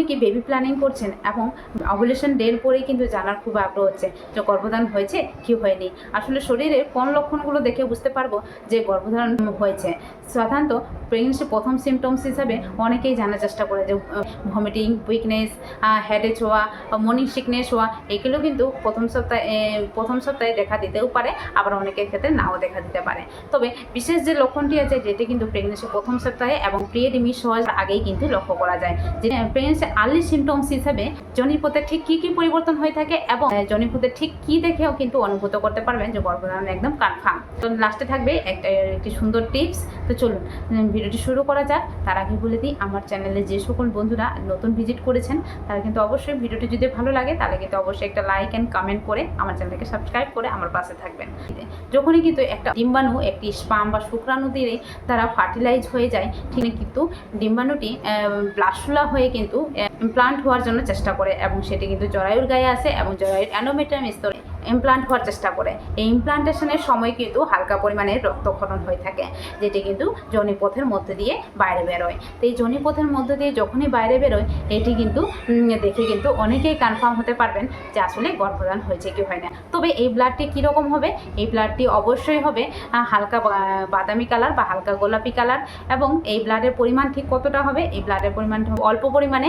আপনি কি baby planning করছেন? এবং অবলেশন ডের পরেই কিন্তু জানার খুব আগ্রহ হচ্ছে যে গর্ভধারণ হয়েছে, কি হয়নি? আসলে শরীরের কোন লক্ষণগুলো দেখে বুঝতে পারব যে গর্ভধারণ হয়েছে। সাধারণত প্রেগনেন্সি প্রথম সিমটমস হিসাবে অনেকেই জানার চেষ্টা করে যে ভমিটিং উইকনেস হেডেজ হওয়া মর্নিং সিকনেস হওয়া, এগুলো কিন্তু প্রথম সপ্তাহে প্রথম সপ্তাহে দেখা দিতেও পারে, আবার অনেকের ক্ষেত্রে নাও দেখা দিতে পারে। তবে বিশেষ যে লক্ষণটি আছে, যেটি কিন্তু প্রেগনেন্সি প্রথম সপ্তাহে এবং পিরিয়ড মিস হওয়ার আগেই কিন্তু লক্ষ্য করা যায়। যে প্রেগনেন্সি আর্লি সিমটমস হিসাবে জনিপথে ঠিক কী কী পরিবর্তন হয়ে থাকে এবং জনিপথে ঠিক কী দেখেও কিন্তু অনুভূত করতে পারবেন যে গর্ভধারণ একদম কনফার্ম তো লাস্টে থাকবে একটা, একটি সুন্দর টিপস তো চলুন ভিডিওটি শুরু করা যাক। তার আগে বলে দিই, আমার চ্যানেলে যে সকল বন্ধুরা নতুন ভিজিট করেছেন, তারা কিন্তু অবশ্যই ভিডিওটি যদি ভালো লাগে, তাহলে কিন্তু অবশ্যই একটা লাইক অ্যান্ড কমেন্ট করে আমার চ্যানেলকে সাবস্ক্রাইব করে আমার পাশে থাকবেন। যখনই কিন্তু একটা ডিম্বাণু, একটি স্পাম বা শুক্রাণু দিয়ে তারা ফার্টিলাইজ হয়ে যায়, ঠিক কিন্তু ডিম্বাণুটি ব্লাসুলা হয়ে কিন্তু ইমপ্লান্ট হওয়ার জন্য চেষ্টা করে এবং সেটি কিন্তু জরায়ুর গায়ে আসে এবং জরায়ুর অ্যানোমেটাম স্তরে ইমপ্লান্ট হওয়ার চেষ্টা করে। এই ইমপ্লান্টেশনের সময় কিন্তু হালকা পরিমাণে রক্তক্ষরণ হয়ে থাকে, যেটি কিন্তু জনিপথের মধ্যে দিয়ে বাইরে বেরোয়। তো এই জনিপথের মধ্যে দিয়ে যখনই বাইরে বেরোয়, এটি কিন্তু দেখে কিন্তু অনেকেই কনফার্ম হতে পারবেন যে আসলে গর্ভধারণ হয়েছে কি হয় না। তবে এই ব্লাডটি কীরকম হবে? এই ব্লাডটি অবশ্যই হবে হালকা বাদামি কালার বা হালকা গোলাপি কালার এবং এই ব্লাডের পরিমাণ ঠিক কতটা হবে? এই ব্লাডের পরিমাণ অল্প পরিমাণে,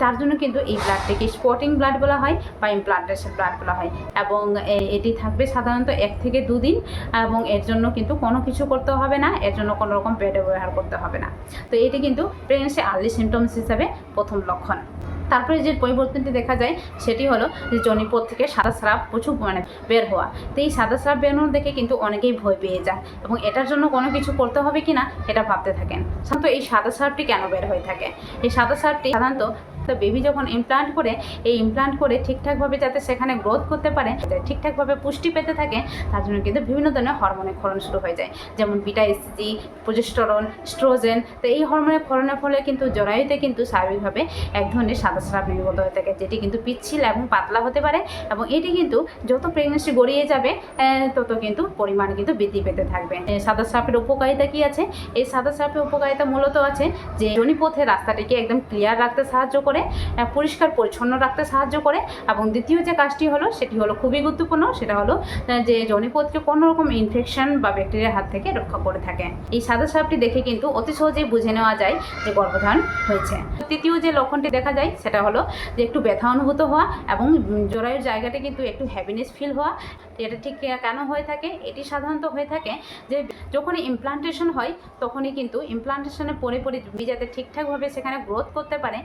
তার জন্য কিন্তু এই ব্লাডটিকে স্পটিং ব্লাড বলা হয় বা ইমপ্লান্টেশন ব্লাড বলা হয়। এবং এটি থাকবে সাধারণত এক থেকে দুদিন এবং এর জন্য কিন্তু কোনো কিছু করতে হবে না, এর জন্য কোনো রকম পেডে ব্যবহার করতে হবে না। তো এটি কিন্তু প্রেগনেন্সি আর্লি সিমটমস হিসাবে প্রথম লক্ষণ। তারপরে যে পরিবর্তনটি দেখা যায়, সেটি হলো যে জনিপথ থেকে সাদা স্রাব প্রচুর মানে বের হওয়া। তো এই সাদা স্রাব বেরোনো দেখে কিন্তু অনেকেই ভয় পেয়ে যায়, এবং এটার জন্য কোনো কিছু করতে হবে কি না এটা ভাবতে থাকেন। সাধারণত এই সাদা স্রাবটি কেন বের হয়ে থাকে? এই সাদা স্রাবটি সাধারণত তো বেবি যখন ইমপ্লান্ট করে, এই ইমপ্লান্ট করে ঠিকঠাকভাবে যাতে সেখানে গ্রোথ করতে পারে ঠিকঠাকভাবে পুষ্টি পেতে থাকে, তার জন্য কিন্তু বিভিন্ন ধরনের হরমোনের ক্ষরণ শুরু হয়ে যায়। যেমন বিটা এসিজি প্রজেস্টরন স্ট্রোজেন তো এই হরমোনের ক্ষরণের ফলে কিন্তু জরায়ুতে কিন্তু স্বাভাবিকভাবে এক ধরনের সাদা স্রাব নির্গত হয়ে থাকে, যেটি কিন্তু পিচ্ছিল এবং পাতলা হতে পারে এবং এটি কিন্তু যত প্রেগনেন্সি গড়িয়ে যাবে তত কিন্তু পরিমাণ কিন্তু বৃদ্ধি পেতে থাকবে। সাদা স্রাপের উপকারিতা কি আছে? এই সাদা স্রাপের উপকারিতা মূলত আছে যে জনিপথের রাস্তাটিকে একদম ক্লিয়ার রাখতে সাহায্য করে আহ, পরিষ্কার পরিচ্ছন্ন রাখতে সাহায্য করে। এবং দ্বিতীয় যে কাজটি হলো সেটি হলো খুবই গুরুত্বপূর্ণ সেটা হলো যে জনিপথকে কোনো রকম ইনফেকশন বা ব্যাকটেরিয়ার হাত থেকে রক্ষা করে থাকে। এই সাদা সাপটি দেখে কিন্তু অতি সহজেই বুঝে নেওয়া যায় যে গর্ভধারণ হয়েছে। তৃতীয় যে লক্ষণটি দেখা যায় সেটা হলো যে একটু ব্যথা অনুভূত হওয়া এবং জরায়ুর জায়গাটি কিন্তু একটু হ্যাপিনেস ফিল হওয়া। এটা ঠিক কেন হয়ে থাকে, এটি সাধারণত হয়ে থাকে যে যখনই ইমপ্লান্টেশন হয়, তখনই কিন্তু ইমপ্লান্টেশনের পরে পরে বীজ যাতে ঠিকঠাকভাবে সেখানে গ্রোথ করতে পারে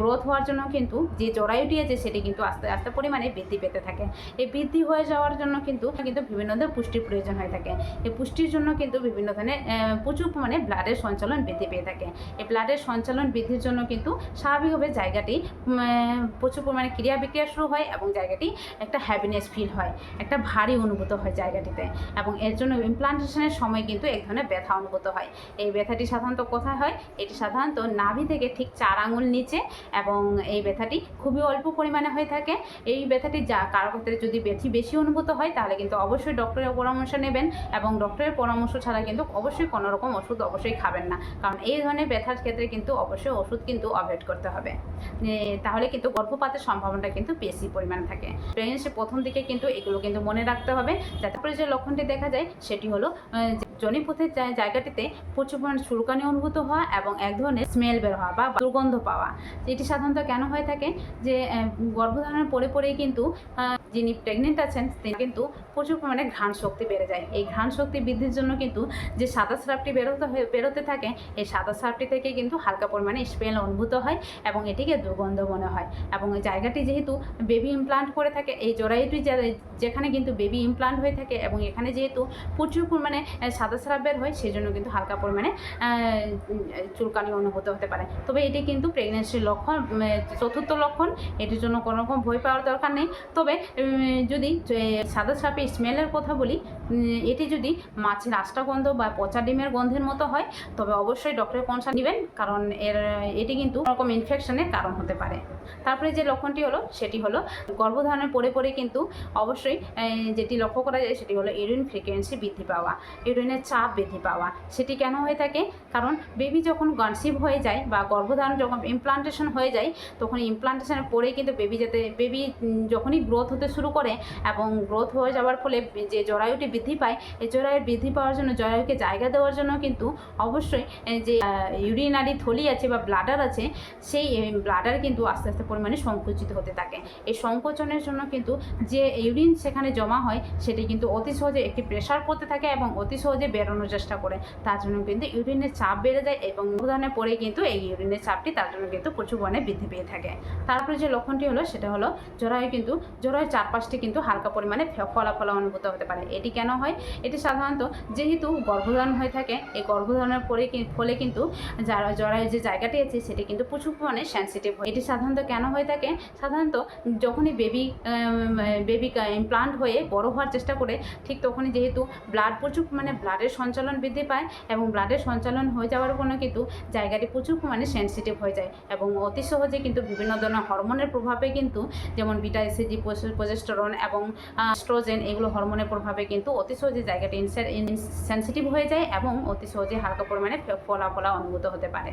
গ্রোথ হওয়ার জন্য কিন্তু যে জরায়ুটি আছে, সেটি কিন্তু আস্তে আস্তে পরিমাণে বৃদ্ধি পেতে থাকে। এই বৃদ্ধি হয়ে যাওয়ার জন্য কিন্তু কিন্তু বিভিন্ন ধরনের পুষ্টির প্রয়োজন হয়ে থাকে। এই পুষ্টির জন্য কিন্তু বিভিন্ন ধরনের প্রচুর পরিমাণে ব্লাডের সঞ্চালন বৃদ্ধি পেয়ে থাকে। এই ব্লাডের সঞ্চালন বৃদ্ধির জন্য কিন্তু স্বাভাবিকভাবে জায়গাটি প্রচুর পরিমাণে ক্রিয়া বিক্রিয়া শুরু হয় এবং জায়গাটি একটা হ্যাপিনেস ফিল হয়। একটা ভারী অনুভূত হয় জায়গাটিতে এবং এর জন্য ইমপ্লান্টেশনের সময় কিন্তু এক ধরনের ব্যথা অনুভূত হয়। এই ব্যথাটি সাধারণত কোথায় হয়? এটি সাধারণত নাভি থেকে ঠিক চার আঙুল নিচে এবং এই ব্যথাটি খুবই অল্প পরিমাণে হয়ে থাকে। এই ব্যথাটি যা কারও ক্ষেত্রে যদি ব্যথি বেশি অনুভূত হয়, তাহলে কিন্তু অবশ্যই ডক্টরের পরামর্শ নেবেন এবং ডক্টরের পরামর্শ ছাড়া কিন্তু অবশ্যই কোনো রকম ওষুধ অবশ্যই খাবেন না। কারণ এই ধরনের ব্যথার ক্ষেত্রে কিন্তু অবশ্যই ওষুধ কিন্তু অ্যাভয়েড করতে হবে। তাহলে কিন্তু গর্ভপাতের সম্ভাবনাটা কিন্তু বেশি পরিমাণে থাকে। প্রেগনেন্সির প্রথম দিকে কিন্তু এগুলো কিন্তু মনে রাখতে হবে। করে যে লক্ষণটি দেখা যায়, সেটি হলো জনিপথের জায়গাটিতে প্রচুর পরিমাণে চুলকানি অনুভূত হওয়া এবং এক ধরনের স্মেল বের হওয়া বা দুর্গন্ধ পাওয়া। এটি সাধারণত কেন হয়ে থাকে? যে গর্ভধারণের পরে পরেই কিন্তু যিনি প্রেগনেন্ট আছেন, তিনি কিন্তু প্রচুর পরিমাণে ঘ্রাণ শক্তি বেড়ে যায়। এই ঘ্রাণ শক্তি বৃদ্ধির জন্য কিন্তু যে সাদা স্রাবটি বেরোতে বেরোতে থাকে, এই সাদা স্রাবটি থেকে কিন্তু হালকা পরিমাণে স্মেল অনুভূত হয় এবং এটিকে দুর্গন্ধ মনে হয়। এবং এই জায়গাটি যেহেতু বেবি ইমপ্লান্ট করে থাকে, এই যা- যেখানে কিন্তু বেবি ইমপ্লান্ট হয়ে থাকে এবং এখানে যেহেতু প্রচুর পরিমাণে সাদা স্রাব বের হয় সেই জন্য কিন্তু হালকা পরিমাণে চুলকানি অনুভূত হতে পারে। তবে এটি কিন্তু প্রেগনেন্সির লক্ষণ চতুর্থ লক্ষণ, এটির জন্য কোনো রকম ভয় পাওয়ার দরকার নেই। তবে যদি সাদা সাপে স্মেলের কথা বলি এটি যদি মাছের আষ্টা গন্ধ বা পচা ডিমের গন্ধের মতো হয়, তবে অবশ্যই ডক্টরের কনসাল্ট নেবেন, কারণ এর, এটি কিন্তু রকম ইনফেকশনের কারণ হতে পারে। তারপরে যে লক্ষণটি হলো, সেটি হলো গর্ভধারণের পরে পরে কিন্তু অবশ্যই এই, যেটি লক্ষ্য করা যায় সেটি হলো ইউরিন ফ্রিকোয়েন্সি বৃদ্ধি পাওয়া ইউরিনের চাপ বৃদ্ধি পাওয়া। সেটি কেন হয়ে থাকে? কারণ বেবি যখন কনসিভ হয়ে যায় বা গর্ভধারণ যখন ইমপ্লান্টেশন হয়ে যায় তখন ইমপ্লান্টেশনের পরেই কিন্তু বেবি যাতে বেবি যখনই গ্রোথ হতে শুরু করে এবং গ্রোথ হয়ে যাওয়ার ফলে যে জরায়ুটি বৃদ্ধি পায় এই জরায়ু বৃদ্ধি পাওয়ার জন্য জরায়ুকে জায়গা দেওয়ার জন্য কিন্তু অবশ্যই যে ইউরিনারি থলি আছে বা ব্লাডার আছে সেই ব্লাডার কিন্তু আস্তে আস্তে পরিমাণে সংকুচিত হতে থাকে। এই সংকোচনের জন্য কিন্তু যে ইউরিন সেখানে জমা হয়, সেটি কিন্তু অতি সহজে একটি প্রেশার পড়তে থাকে এবং অতি সহজে বেরোনোর চেষ্টা করে। তার জন্য কিন্তু ইউরিনের চাপ বেড়ে যায় এবং উদাহরণে পরে কিন্তু এই ইউরিনের চাপটি তার জন্য কিন্তু প্রচুর পরিমাণে বৃদ্ধি পেয়ে থাকে। তারপরে যে লক্ষণটি হলো, সেটা হলো জরায়ু কিন্তু, জরায়ুর চারপাশটি কিন্তু হালকা পরিমাণে ফলাফল অনুভূত হতে পারে। এটি কেন হয়? এটি সাধারণত যেহেতু গর্ভধারণ হয়ে থাকে, এই গর্ভধারণের পরে ফলে কিন্তু যারা জরায়ুর যে জায়গাটি আছে, সেটি কিন্তু প্রচুর পরিমাণে সেন্সিটিভ হয়। এটি সাধারণত কেন হয়ে থাকে? সাধারণত যখনই বেবি বেবি ইমপ্লান্ট হয়ে বড় হওয়ার চেষ্টা করে, ঠিক তখনই যেহেতু ব্লাড প্রচুর মানে ব্লাডের সঞ্চালন বৃদ্ধি পায় এবং ব্লাডের সঞ্চালন হয়ে যাওয়ার ফলে কিন্তু জায়গাটি প্রচুর মানে সেন্সিটিভ হয়ে যায় এবং অতি সহজে কিন্তু বিভিন্ন ধরনের হরমোনের প্রভাবে কিন্তু যেমন বিটা এসিজি প্রজেস্টেরন এবং স্ট্রোজেন এগুলো হরমোনের প্রভাবে কিন্তু অতি সহজে জায়গাটি সেন্সিটিভ হয়ে যায় এবং অতি সহজে হালকা পরিমাণে ফে- ফলাফলা অনুভূত হতে পারে।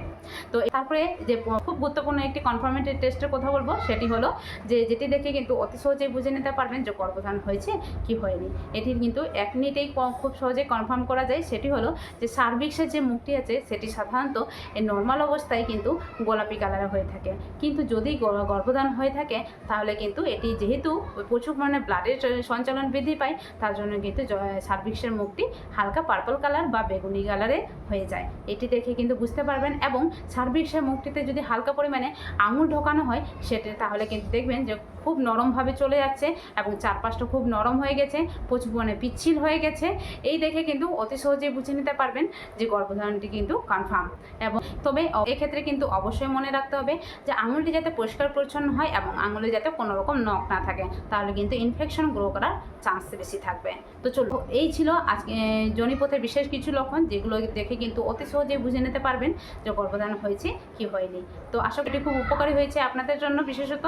তো তারপরে যে খুব গুরুত্বপূর্ণ একটি কনফার্মেটিভ টেস্টের কথা বলব, সেটি হলো যে যেটি দেখে কিন্তু অতি সহজেই বুঝে নিতে পারবেন যে গর্ভধারণ হয়েছে, কি হয়নি? এটির কিন্তু এক মিনিটেই খুব সহজে কনফার্ম করা যায়। সেটি হলো যে সার্ভিক্সের যে মুখটি আছে, সেটি সাধারণত নর্মাল অবস্থায় কিন্তু গোলাপি কালারের হয়ে থাকে। কিন্তু যদি গ- গর্ভধারণ হয়ে থাকে, তাহলে কিন্তু এটি যেহেতু প্রচুর পরিমাণে ব্লাডের সঞ্চালন বৃদ্ধি পায়, তার জন্য কিন্তু সার্ভিক্সের মুখটি হালকা পার্পল কালার বা বেগুনি কালারে হয়ে যায়। এটি দেখে কিন্তু বুঝতে পারবেন এবং সার্ভিক্সের মুখটিতে যদি হালকা পরিমাণে আঙুল ঢোকানো হয়, সেটি তাহলে কিন্তু দেখবেন যে খুব নরমভাবে চলে যাচ্ছে এবং চারপাশটা খুব নরম হয়ে গেছে, প্রচুর পরিমাণে পিচ্ছিল হয়ে গেছে। এই দেখে কিন্তু অতি সহজেই বুঝে নিতে পারবেন যে গর্ভধারণটি কিন্তু কনফার্ম এবং তবে এক্ষেত্রে কিন্তু অবশ্যই মনে রাখতে হবে যে আঙুলটি যাতে পরিষ্কার পরিচ্ছন্ন হয় এবং আঙুলে যাতে কোনো রকম নখ না থাকে, তাহলে কিন্তু ইনফেকশন গ্রো করার চান্স বেশি থাকবে। তো চলো এই ছিল আজকে জনিপথের বিশেষ কিছু লক্ষণ যেগুলো দেখে কিন্তু অতি সহজেই বুঝে নিতে পারবেন যে গর্ভধারণ হয়েছে কি হয়নি। তো আশা করি খুব উপকারী হয়েছে আপনাদের জন্য বিশেষত।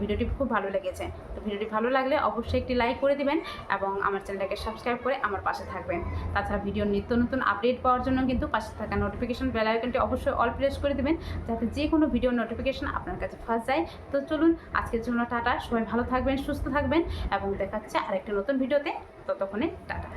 ভিডিওটি খুব ভালো লেগেছে। তো ভিডিওটি ভালো লাগলে অবশ্যই একটি লাইক করে দিবেন এবং আমার চ্যানেলটাকে সাবস্ক্রাইব করে আমার পাশে থাকবেন। তাছাড়া ভিডিওর নিত্য নতুন আপডেট পাওয়ার জন্য কিন্তু পাশে থাকা নোটিফিকেশন বেল আইকনটি অবশ্যই অল প্রেস করে দিবেন, যাতে যে কোনো ভিডিওর নোটিফিকেশন আপনার কাছে ফার্স্ট যায়। তো চলুন, আজকের জন্য টাটা। সবাই ভালো থাকবেন, সুস্থ থাকবেন এবং দেখাচ্ছে আরেকটা নতুন ভিডিওতে ততক্ষণে টাটা।